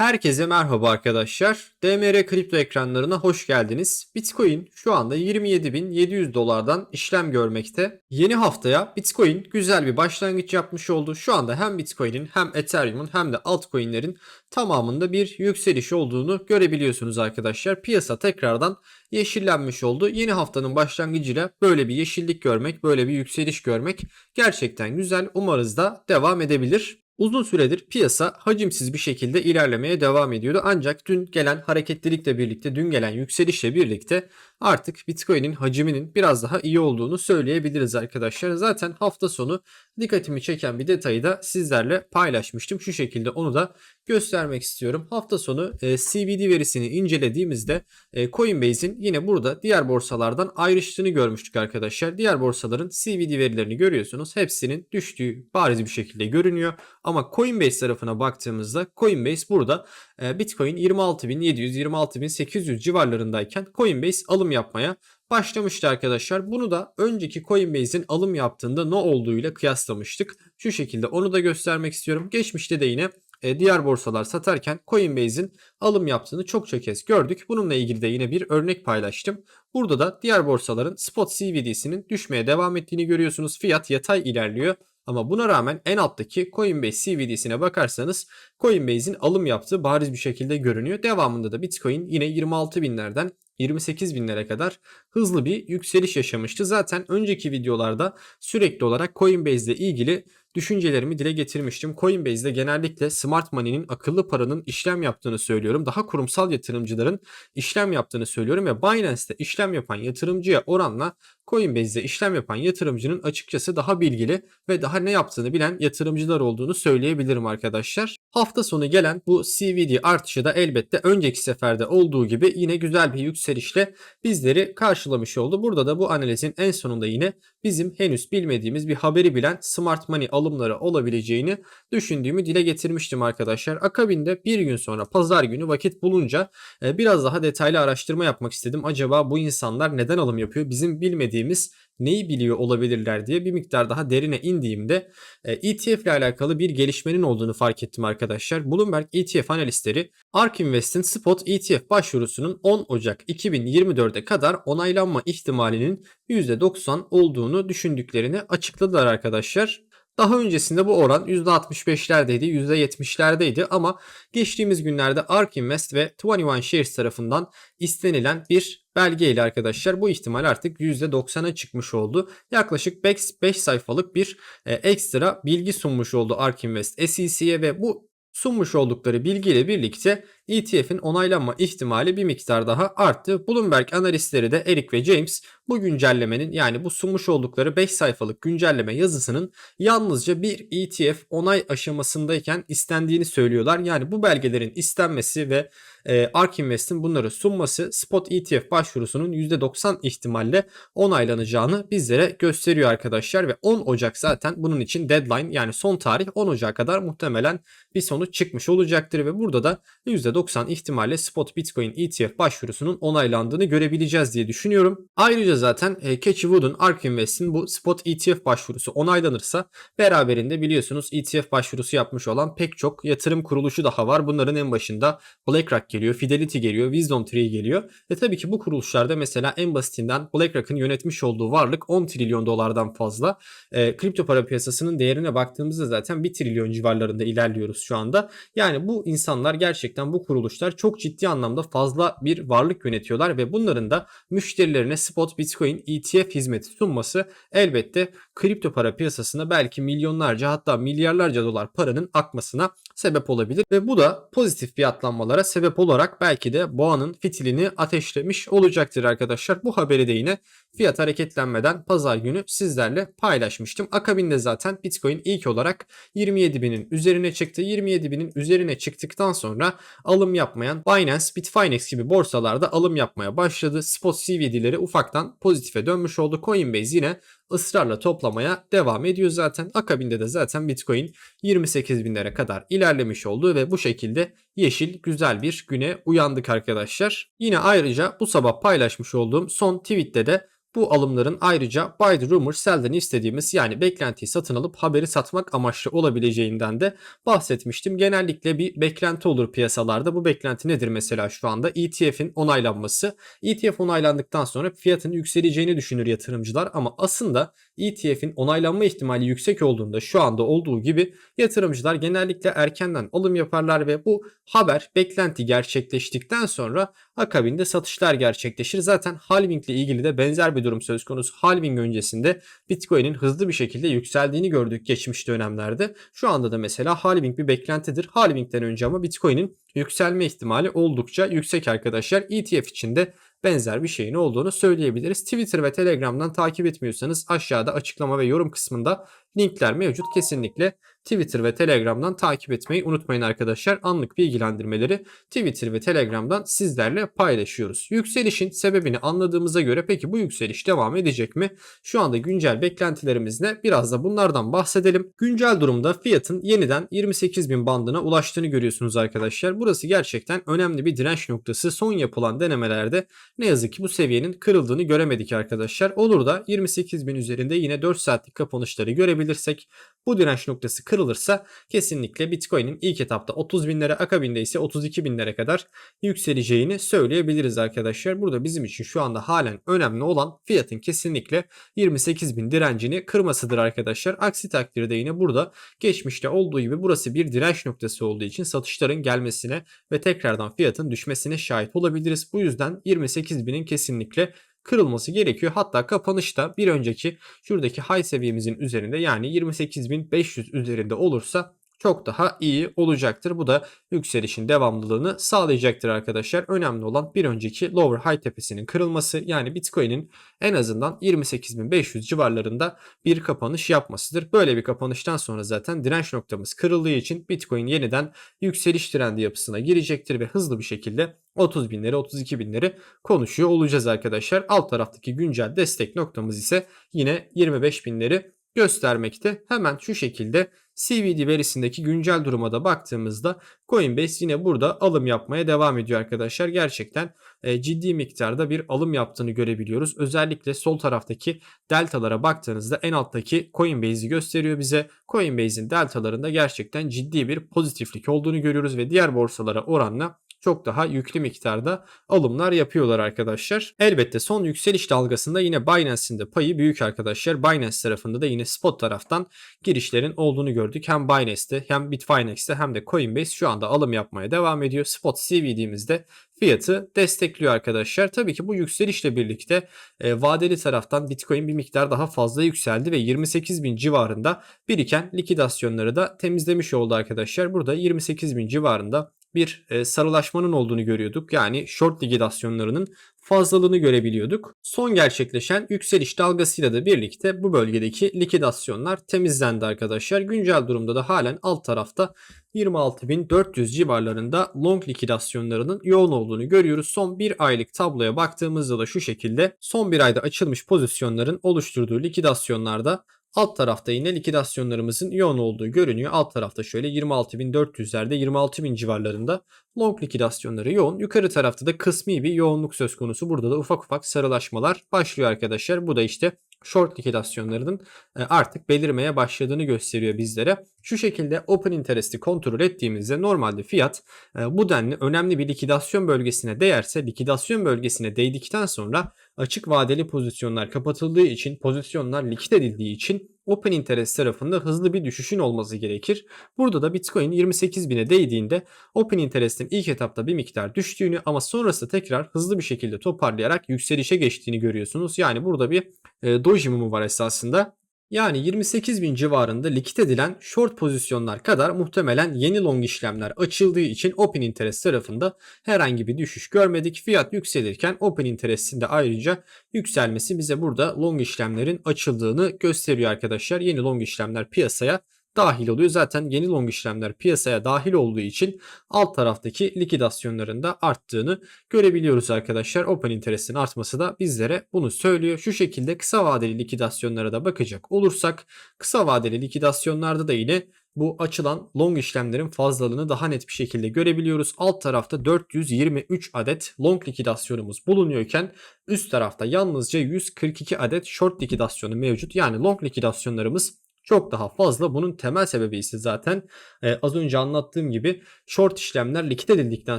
Herkese merhaba arkadaşlar. DMR kripto ekranlarına hoş geldiniz. Bitcoin şu anda 27.700 dolardan işlem görmekte. Yeni haftaya Bitcoin güzel bir başlangıç yapmış oldu. Şu anda hem Bitcoin'in hem Ethereum'un hem de altcoin'lerin tamamında bir yükseliş olduğunu görebiliyorsunuz arkadaşlar. Piyasa tekrardan yeşillenmiş oldu. Yeni haftanın başlangıcıyla böyle bir yeşillik görmek, böyle bir yükseliş görmek gerçekten güzel. Umarız da devam edebilir. Uzun süredir piyasa hacimsiz bir şekilde ilerlemeye devam ediyordu. Ancak dün gelen hareketlilikle birlikte, dün gelen yükselişle birlikte artık Bitcoin'in hacminin biraz daha iyi olduğunu söyleyebiliriz arkadaşlar. Zaten hafta sonu dikkatimi çeken bir detayı da sizlerle paylaşmıştım. Şu şekilde onu da göstermek istiyorum. Hafta sonu e, CBD verisini incelediğimizde e, Coinbase'in yine burada diğer borsalardan ayrıştığını görmüştük arkadaşlar. Diğer borsaların CBD verilerini görüyorsunuz. Hepsinin düştüğü bariz bir şekilde görünüyor. Ama Coinbase tarafına baktığımızda Coinbase burada e, Bitcoin 26.700-26.800 civarlarındayken Coinbase alım yapmaya başlamıştı arkadaşlar. Bunu da önceki Coinbase'in alım yaptığında ne olduğuyla kıyaslamıştık. Şu şekilde onu da göstermek istiyorum. Geçmişte de yine e, diğer borsalar satarken Coinbase'in alım yaptığını çokça kez gördük. Bununla ilgili de yine bir örnek paylaştım. Burada da diğer borsaların spot CBD'sinin düşmeye devam ettiğini görüyorsunuz. Fiyat yatay ilerliyor. Ama buna rağmen en alttaki Coinbase CBD'sine bakarsanız Coinbase'in alım yaptığı bariz bir şekilde görünüyor. Devamında da Bitcoin yine 26 binlerden 28 binlere kadar hızlı bir yükseliş yaşamıştı. Zaten önceki videolarda sürekli olarak Coinbase ile ilgili düşüncelerimi dile getirmiştim. Coinbase'de genellikle smart money'nin akıllı paranın işlem yaptığını söylüyorum. Daha kurumsal yatırımcıların işlem yaptığını söylüyorum ve Binance'te işlem yapan yatırımcıya oranla Coinbase'de işlem yapan yatırımcının açıkçası daha bilgili ve daha ne yaptığını bilen yatırımcılar olduğunu söyleyebilirim arkadaşlar. Hafta sonu gelen bu CVD artışı da elbette önceki seferde olduğu gibi yine güzel bir yükselişle bizleri karşılamış oldu. Burada da bu analizin en sonunda yine bizim henüz bilmediğimiz bir haberi bilen smart money alımları olabileceğini düşündüğümü dile getirmiştim arkadaşlar. Akabinde bir gün sonra pazar günü vakit bulunca e, biraz daha detaylı araştırma yapmak istedim. Acaba bu insanlar neden alım yapıyor? Bizim bilmediğimiz neyi biliyor olabilirler diye bir miktar daha derine indiğimde ETF ile alakalı bir gelişmenin olduğunu fark ettim arkadaşlar. Bloomberg ETF analistleri ARK Invest'in Spot ETF başvurusunun 10 Ocak 2024'e kadar onaylanma ihtimalinin %90 olduğunu düşündüklerini açıkladılar arkadaşlar. Daha öncesinde bu oran %65'lerdeydi, %70'lerdeydi ama geçtiğimiz günlerde ARK Invest ve 21 Shares tarafından istenilen bir belge ile arkadaşlar bu ihtimal artık %90'a çıkmış oldu. Yaklaşık 5 sayfalık bir e, ekstra bilgi sunmuş oldu ARK Invest SEC'ye ve bu sunmuş oldukları bilgiyle birlikte ETF'in onaylanma ihtimali bir miktar daha arttı. Bloomberg analistleri de Eric ve James bu güncellemenin yani bu sunmuş oldukları 5 sayfalık güncelleme yazısının yalnızca bir ETF onay aşamasındayken istendiğini söylüyorlar. Yani bu belgelerin istenmesi ve e, ARK Invest'in bunları sunması spot ETF başvurusunun %90 ihtimalle onaylanacağını bizlere gösteriyor arkadaşlar ve 10 Ocak zaten bunun için deadline yani son tarih 10 Ocak kadar muhtemelen bir sonuç çıkmış olacaktır ve burada da %90 ihtimalle spot Bitcoin ETF başvurusunun onaylandığını görebileceğiz diye düşünüyorum. Ayrıca zaten e, Catchy Wood'un ARK Invest'in bu spot ETF başvurusu onaylanırsa beraberinde biliyorsunuz ETF başvurusu yapmış olan pek çok yatırım kuruluşu daha var. Bunların en başında BlackRock geliyor, Fidelity geliyor, Wisdom Tree geliyor. Ve tabii ki bu kuruluşlarda mesela en basitinden BlackRock'ın yönetmiş olduğu varlık 10 trilyon dolardan fazla. E, kripto para piyasasının değerine baktığımızda zaten 1 trilyon civarlarında ilerliyoruz şu anda. Yani bu insanlar gerçekten bu kuruluşlar çok ciddi anlamda fazla bir varlık yönetiyorlar ve bunların da müşterilerine spot Bitcoin ETF hizmeti sunması elbette kripto para piyasasına belki milyonlarca hatta milyarlarca dolar paranın akmasına sebep olabilir ve bu da pozitif fiyatlanmalara sebep olarak belki de boğanın fitilini ateşlemiş olacaktır arkadaşlar. Bu haberi de yine fiyat hareketlenmeden pazar günü sizlerle paylaşmıştım. Akabinde zaten Bitcoin ilk olarak 27 binin üzerine çıktı. 27 binin üzerine çıktıktan sonra alım yapmayan Binance, Bitfinex gibi borsalarda alım yapmaya başladı. Spot CVD'leri ufaktan pozitife dönmüş oldu. Coinbase yine ısrarla toplamaya devam ediyor zaten. Akabinde de zaten Bitcoin 28 binlere kadar ilerlemiş oldu ve bu şekilde yeşil güzel bir güne uyandık arkadaşlar. Yine ayrıca bu sabah paylaşmış olduğum son tweette de Bu alımların ayrıca buy the rumor sell'den istediğimiz yani beklentiyi satın alıp haberi satmak amaçlı olabileceğinden de bahsetmiştim. Genellikle bir beklenti olur piyasalarda. Bu beklenti nedir mesela şu anda? ETF'in onaylanması. ETF onaylandıktan sonra fiyatın yükseleceğini düşünür yatırımcılar ama aslında ETF'in onaylanma ihtimali yüksek olduğunda şu anda olduğu gibi yatırımcılar genellikle erkenden alım yaparlar ve bu haber beklenti gerçekleştikten sonra akabinde satışlar gerçekleşir. Zaten halving ile ilgili de benzer bir durum söz konusu. Halving öncesinde Bitcoin'in hızlı bir şekilde yükseldiğini gördük geçmiş dönemlerde. Şu anda da mesela halving bir beklentidir. Halving'den önce ama Bitcoin'in yükselme ihtimali oldukça yüksek arkadaşlar. ETF için de benzer bir şeyin olduğunu söyleyebiliriz. Twitter ve Telegram'dan takip etmiyorsanız aşağıda açıklama ve yorum kısmında linkler mevcut. Kesinlikle Twitter ve Telegram'dan takip etmeyi unutmayın arkadaşlar. Anlık bilgilendirmeleri Twitter ve Telegram'dan sizlerle paylaşıyoruz. Yükselişin sebebini anladığımıza göre peki bu yükseliş devam edecek mi? Şu anda güncel beklentilerimiz ne? Biraz da bunlardan bahsedelim. Güncel durumda fiyatın yeniden 28.000 bandına ulaştığını görüyorsunuz arkadaşlar. Burası gerçekten önemli bir direnç noktası. Son yapılan denemelerde ne yazık ki bu seviyenin kırıldığını göremedik arkadaşlar. Olur da 28.000 üzerinde yine 4 saatlik kapanışları görebilirsek bu direnç noktası kırılırsa kesinlikle Bitcoin'in ilk etapta 30 binlere akabinde ise 32 binlere kadar yükseleceğini söyleyebiliriz arkadaşlar. Burada bizim için şu anda halen önemli olan fiyatın kesinlikle 28 bin direncini kırmasıdır arkadaşlar. Aksi takdirde yine burada geçmişte olduğu gibi burası bir direnç noktası olduğu için satışların gelmesine ve tekrardan fiyatın düşmesine şahit olabiliriz. Bu yüzden 28 binin kesinlikle kırılması gerekiyor. Hatta kapanışta bir önceki şuradaki high seviyemizin üzerinde yani 28.500 üzerinde olursa çok daha iyi olacaktır. Bu da yükselişin devamlılığını sağlayacaktır arkadaşlar. Önemli olan bir önceki lower high tepesinin kırılması yani Bitcoin'in en azından 28.500 civarlarında bir kapanış yapmasıdır. Böyle bir kapanıştan sonra zaten direnç noktamız kırıldığı için Bitcoin yeniden yükseliş trendi yapısına girecektir ve hızlı bir şekilde 30 binleri 32 binleri konuşuyor olacağız arkadaşlar. Alt taraftaki güncel destek noktamız ise yine 25 binleri göstermekte. Hemen şu şekilde CVD verisindeki güncel duruma da baktığımızda Coinbase yine burada alım yapmaya devam ediyor arkadaşlar. Gerçekten e, ciddi miktarda bir alım yaptığını görebiliyoruz. Özellikle sol taraftaki deltalara baktığınızda en alttaki Coinbase'i gösteriyor bize. Coinbase'in deltalarında gerçekten ciddi bir pozitiflik olduğunu görüyoruz ve diğer borsalara oranla çok daha yüklü miktarda alımlar yapıyorlar arkadaşlar. Elbette son yükseliş dalgasında yine Binance'in de payı büyük arkadaşlar. Binance tarafında da yine spot taraftan girişlerin olduğunu gördük. Hem Binance'te hem Bitfinex'te hem de Coinbase şu anda alım yapmaya devam ediyor. Spot CVD'mizde fiyatı destekliyor arkadaşlar. Tabii ki bu yükselişle birlikte e, vadeli taraftan Bitcoin bir miktar daha fazla yükseldi ve 28 bin civarında biriken likidasyonları da temizlemiş oldu arkadaşlar. Burada 28 bin civarında bir e, sarılaşmanın olduğunu görüyorduk. Yani short likidasyonlarının fazlalığını görebiliyorduk. Son gerçekleşen yükseliş dalgasıyla da birlikte bu bölgedeki likidasyonlar temizlendi arkadaşlar. Güncel durumda da halen alt tarafta 26.400 civarlarında long likidasyonlarının yoğun olduğunu görüyoruz. Son bir aylık tabloya baktığımızda da şu şekilde son bir ayda açılmış pozisyonların oluşturduğu likidasyonlarda Alt tarafta yine likidasyonlarımızın yoğun olduğu görünüyor. Alt tarafta şöyle 26.400'lerde 26.000 civarlarında long likidasyonları yoğun. Yukarı tarafta da kısmi bir yoğunluk söz konusu. Burada da ufak ufak sarılaşmalar başlıyor arkadaşlar. Bu da işte short likidasyonlarının e, artık belirmeye başladığını gösteriyor bizlere. Şu şekilde open interest'i kontrol ettiğimizde normalde fiyat e, bu denli önemli bir likidasyon bölgesine değerse likidasyon bölgesine değdikten sonra açık vadeli pozisyonlar kapatıldığı için pozisyonlar likit edildiği için open interest tarafında hızlı bir düşüşün olması gerekir. Burada da Bitcoin 28 bine değdiğinde open interest'in ilk etapta bir miktar düştüğünü ama sonrasında tekrar hızlı bir şekilde toparlayarak yükselişe geçtiğini görüyorsunuz. Yani burada bir e, doji mumu var esasında. Yani 28 bin civarında likit edilen short pozisyonlar kadar muhtemelen yeni long işlemler açıldığı için open interest tarafında herhangi bir düşüş görmedik. Fiyat yükselirken open interest'in de ayrıca yükselmesi bize burada long işlemlerin açıldığını gösteriyor arkadaşlar. Yeni long işlemler piyasaya dahil oluyor. Zaten yeni long işlemler piyasaya dahil olduğu için alt taraftaki likidasyonların da arttığını görebiliyoruz arkadaşlar. Open interest'in artması da bizlere bunu söylüyor. Şu şekilde kısa vadeli likidasyonlara da bakacak olursak kısa vadeli likidasyonlarda da yine bu açılan long işlemlerin fazlalığını daha net bir şekilde görebiliyoruz. Alt tarafta 423 adet long likidasyonumuz bulunuyorken üst tarafta yalnızca 142 adet short likidasyonu mevcut. Yani long likidasyonlarımız çok daha fazla. Bunun temel sebebi ise zaten e, az önce anlattığım gibi short işlemler likit edildikten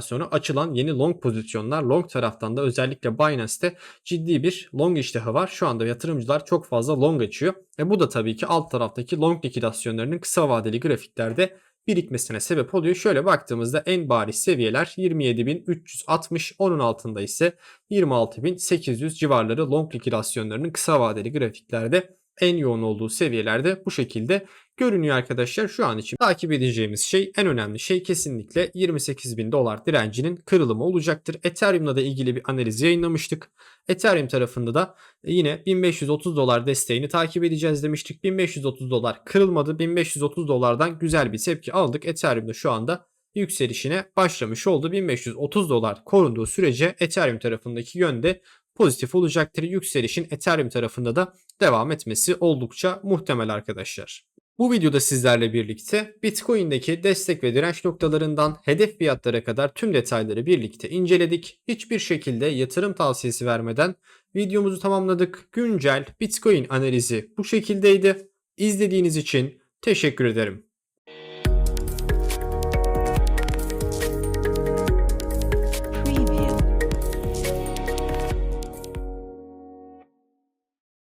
sonra açılan yeni long pozisyonlar. Long taraftan da özellikle Binance'te ciddi bir long iştahı var. Şu anda yatırımcılar çok fazla long açıyor. E, bu da tabii ki alt taraftaki long likidasyonlarının kısa vadeli grafiklerde birikmesine sebep oluyor. Şöyle baktığımızda en bariz seviyeler 27.360 onun altında ise 26.800 civarları long likidasyonlarının kısa vadeli grafiklerde en yoğun olduğu seviyelerde bu şekilde görünüyor arkadaşlar. Şu an için takip edeceğimiz şey en önemli şey kesinlikle 28 bin dolar direncinin kırılımı olacaktır. Ethereum'la da ilgili bir analiz yayınlamıştık. Ethereum tarafında da yine 1530 dolar desteğini takip edeceğiz demiştik. 1530 dolar kırılmadı. 1530 dolardan güzel bir tepki aldık. Ethereum'da şu anda yükselişine başlamış oldu. 1530 dolar korunduğu sürece Ethereum tarafındaki yönde pozitif olacaktır. Yükselişin Ethereum tarafında da devam etmesi oldukça muhtemel arkadaşlar. Bu videoda sizlerle birlikte Bitcoin'deki destek ve direnç noktalarından hedef fiyatlara kadar tüm detayları birlikte inceledik. Hiçbir şekilde yatırım tavsiyesi vermeden videomuzu tamamladık. Güncel Bitcoin analizi bu şekildeydi. İzlediğiniz için teşekkür ederim.